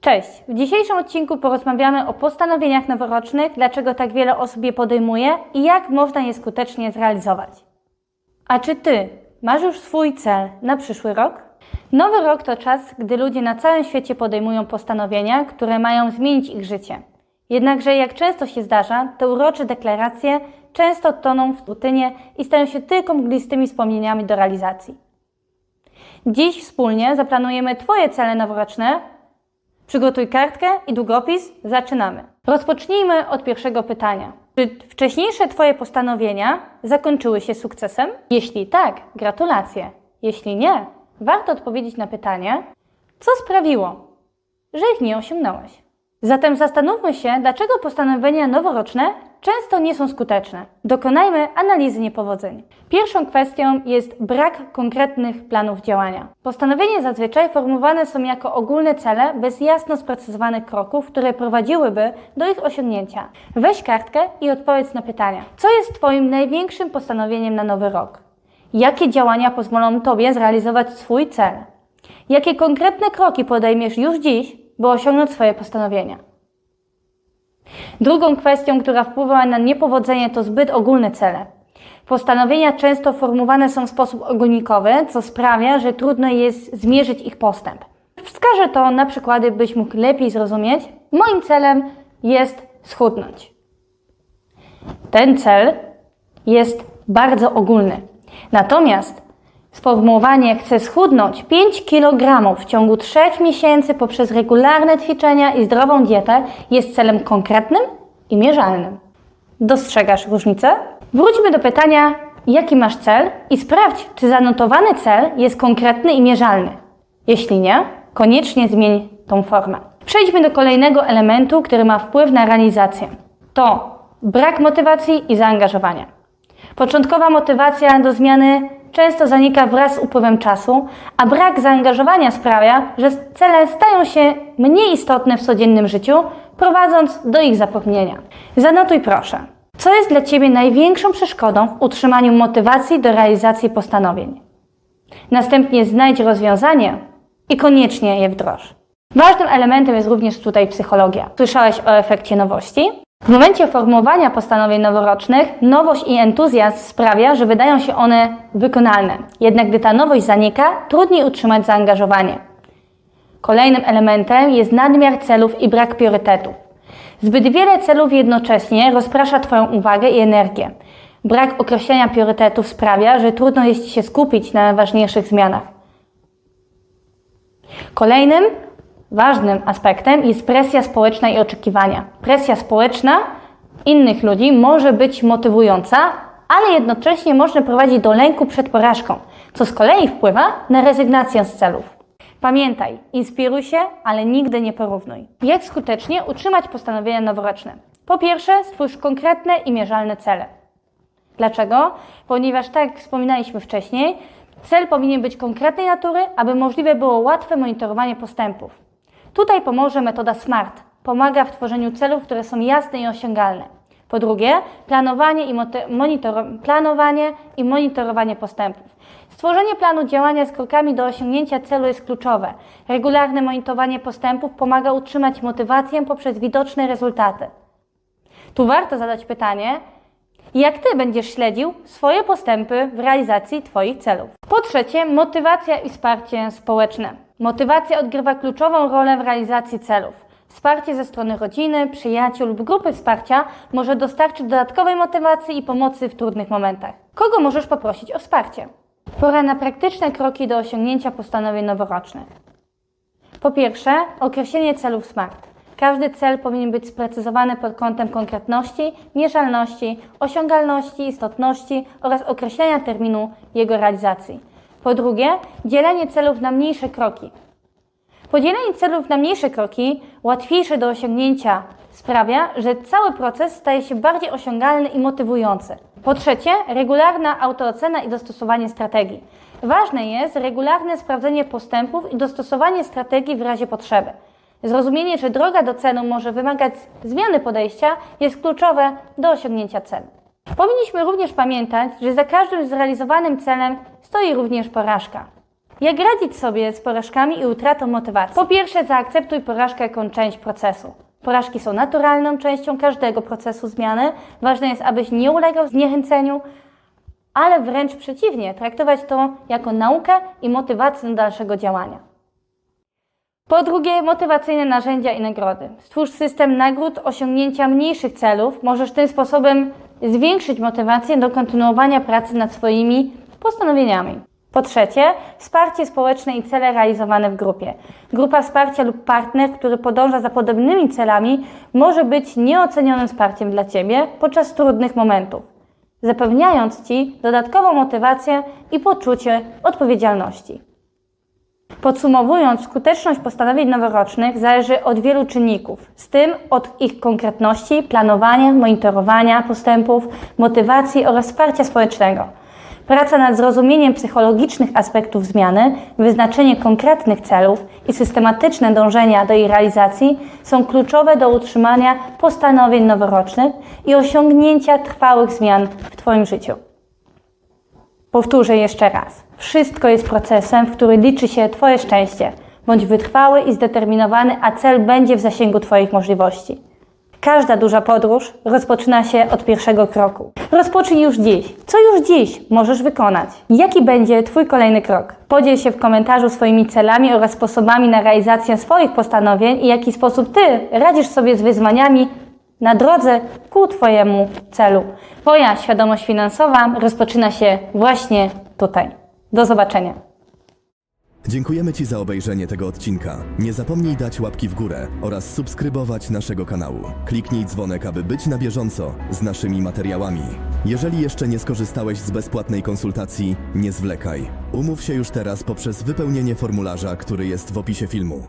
Cześć! W dzisiejszym odcinku porozmawiamy o postanowieniach noworocznych, dlaczego tak wiele osób je podejmuje i jak można je skutecznie zrealizować. A czy Ty masz już swój cel na przyszły rok? Nowy rok to czas, gdy ludzie na całym świecie podejmują postanowienia, które mają zmienić ich życie. Jednakże, jak często się zdarza, te urocze deklaracje często toną w rutynie i stają się tylko mglistymi wspomnieniami do realizacji. Dziś wspólnie zaplanujemy Twoje cele noworoczne, Przygotuj kartkę i długopis. Zaczynamy. Rozpocznijmy od pierwszego pytania. Czy wcześniejsze Twoje postanowienia zakończyły się sukcesem? Jeśli tak, gratulacje. Jeśli nie, warto odpowiedzieć na pytanie, co sprawiło, że ich nie osiągnąłeś. Zatem zastanówmy się, dlaczego postanowienia noworoczne często nie są skuteczne. Dokonajmy analizy niepowodzeń. Pierwszą kwestią jest brak konkretnych planów działania. Postanowienia zazwyczaj formułowane są jako ogólne cele bez jasno sprecyzowanych kroków, które prowadziłyby do ich osiągnięcia. Weź kartkę i odpowiedz na pytania. Co jest Twoim największym postanowieniem na nowy rok? Jakie działania pozwolą Tobie zrealizować swój cel? Jakie konkretne kroki podejmiesz już dziś, by osiągnąć swoje postanowienia? Drugą kwestią, która wpływa na niepowodzenie, to zbyt ogólne cele. Postanowienia często formułowane są w sposób ogólnikowy, co sprawia, że trudno jest zmierzyć ich postęp. Wskażę to na przykłady, byś mógł lepiej zrozumieć. Moim celem jest schudnąć. Ten cel jest bardzo ogólny. Natomiast sformułowanie chcę schudnąć 5 kg w ciągu 3 miesięcy poprzez regularne ćwiczenia i zdrową dietę jest celem konkretnym i mierzalnym. Dostrzegasz różnicę? Wróćmy do pytania, jaki masz cel i sprawdź, czy zanotowany cel jest konkretny i mierzalny. Jeśli nie, koniecznie zmień tą formę. Przejdźmy do kolejnego elementu, który ma wpływ na realizację. To brak motywacji i zaangażowania. Początkowa motywacja do zmiany często zanika wraz z upływem czasu, a brak zaangażowania sprawia, że cele stają się mniej istotne w codziennym życiu, prowadząc do ich zapomnienia. Zanotuj proszę, co jest dla Ciebie największą przeszkodą w utrzymaniu motywacji do realizacji postanowień. Następnie znajdź rozwiązanie i koniecznie je wdroż. Ważnym elementem jest również tutaj psychologia. Słyszałeś o efekcie nowości? W momencie formułowania postanowień noworocznych, nowość i entuzjazm sprawia, że wydają się one wykonalne. Jednak gdy ta nowość zanika, trudniej utrzymać zaangażowanie. Kolejnym elementem jest nadmiar celów i brak priorytetów. Zbyt wiele celów jednocześnie rozprasza Twoją uwagę i energię. Brak określenia priorytetów sprawia, że trudno jest się skupić na najważniejszych zmianach. Kolejnym ważnym aspektem jest presja społeczna i oczekiwania. Presja społeczna innych ludzi może być motywująca, ale jednocześnie może prowadzić do lęku przed porażką, co z kolei wpływa na rezygnację z celów. Pamiętaj, inspiruj się, ale nigdy nie porównuj. Jak skutecznie utrzymać postanowienia noworoczne? Po pierwsze, stwórz konkretne i mierzalne cele. Dlaczego? Ponieważ, tak jak wspominaliśmy wcześniej, cel powinien być konkretnej natury, aby możliwe było łatwe monitorowanie postępów. Tutaj pomoże metoda SMART. Pomaga w tworzeniu celów, które są jasne i osiągalne. Po drugie, planowanie i, planowanie i monitorowanie postępów. Stworzenie planu działania z krokami do osiągnięcia celu jest kluczowe. Regularne monitorowanie postępów pomaga utrzymać motywację poprzez widoczne rezultaty. Tu warto zadać pytanie, jak Ty będziesz śledził swoje postępy w realizacji Twoich celów. Po trzecie, motywacja i wsparcie społeczne. Motywacja odgrywa kluczową rolę w realizacji celów. Wsparcie ze strony rodziny, przyjaciół lub grupy wsparcia może dostarczyć dodatkowej motywacji i pomocy w trudnych momentach. Kogo możesz poprosić o wsparcie? Pora na praktyczne kroki do osiągnięcia postanowień noworocznych. Po pierwsze, określenie celów SMART. Każdy cel powinien być sprecyzowany pod kątem konkretności, mierzalności, osiągalności, istotności oraz określenia terminu jego realizacji. Po drugie, dzielenie celów na mniejsze kroki. Podzielenie celów na mniejsze kroki, łatwiejsze do osiągnięcia, sprawia, że cały proces staje się bardziej osiągalny i motywujący. Po trzecie, regularna autoocena i dostosowanie strategii. Ważne jest regularne sprawdzenie postępów i dostosowanie strategii w razie potrzeby. Zrozumienie, że droga do celu może wymagać zmiany podejścia, jest kluczowe do osiągnięcia celu. Powinniśmy również pamiętać, że za każdym zrealizowanym celem stoi również porażka. Jak radzić sobie z porażkami i utratą motywacji? Po pierwsze, zaakceptuj porażkę jako część procesu. Porażki są naturalną częścią każdego procesu zmiany. Ważne jest, abyś nie ulegał zniechęceniu, ale wręcz przeciwnie, traktować to jako naukę i motywację do dalszego działania. Po drugie, motywacyjne narzędzia i nagrody. Stwórz system nagród osiągnięcia mniejszych celów. Możesz tym sposobem zwiększyć motywację do kontynuowania pracy nad swoimi postanowieniami. Po trzecie, wsparcie społeczne i cele realizowane w grupie. Grupa wsparcia lub partner, który podąża za podobnymi celami, może być nieocenionym wsparciem dla Ciebie podczas trudnych momentów, zapewniając Ci dodatkową motywację i poczucie odpowiedzialności. Podsumowując, skuteczność postanowień noworocznych zależy od wielu czynników, z tym od ich konkretności, planowania, monitorowania postępów, motywacji oraz wsparcia społecznego. Praca nad zrozumieniem psychologicznych aspektów zmiany, wyznaczenie konkretnych celów i systematyczne dążenia do ich realizacji są kluczowe do utrzymania postanowień noworocznych i osiągnięcia trwałych zmian w Twoim życiu. Powtórzę jeszcze raz. Wszystko jest procesem, w którym liczy się Twoje szczęście. Bądź wytrwały i zdeterminowany, a cel będzie w zasięgu Twoich możliwości. Każda duża podróż rozpoczyna się od pierwszego kroku. Rozpocznij już dziś. Co już dziś możesz wykonać? Jaki będzie Twój kolejny krok? Podziel się w komentarzu swoimi celami oraz sposobami na realizację swoich postanowień i w jaki sposób Ty radzisz sobie z wyzwaniami na drodze ku Twojemu celu. Twoja świadomość finansowa rozpoczyna się właśnie tutaj. Do zobaczenia. Dziękujemy Ci za obejrzenie tego odcinka. Nie zapomnij dać łapki w górę oraz subskrybować naszego kanału. Kliknij dzwonek, aby być na bieżąco z naszymi materiałami. Jeżeli jeszcze nie skorzystałeś z bezpłatnej konsultacji, nie zwlekaj. Umów się już teraz poprzez wypełnienie formularza, który jest w opisie filmu.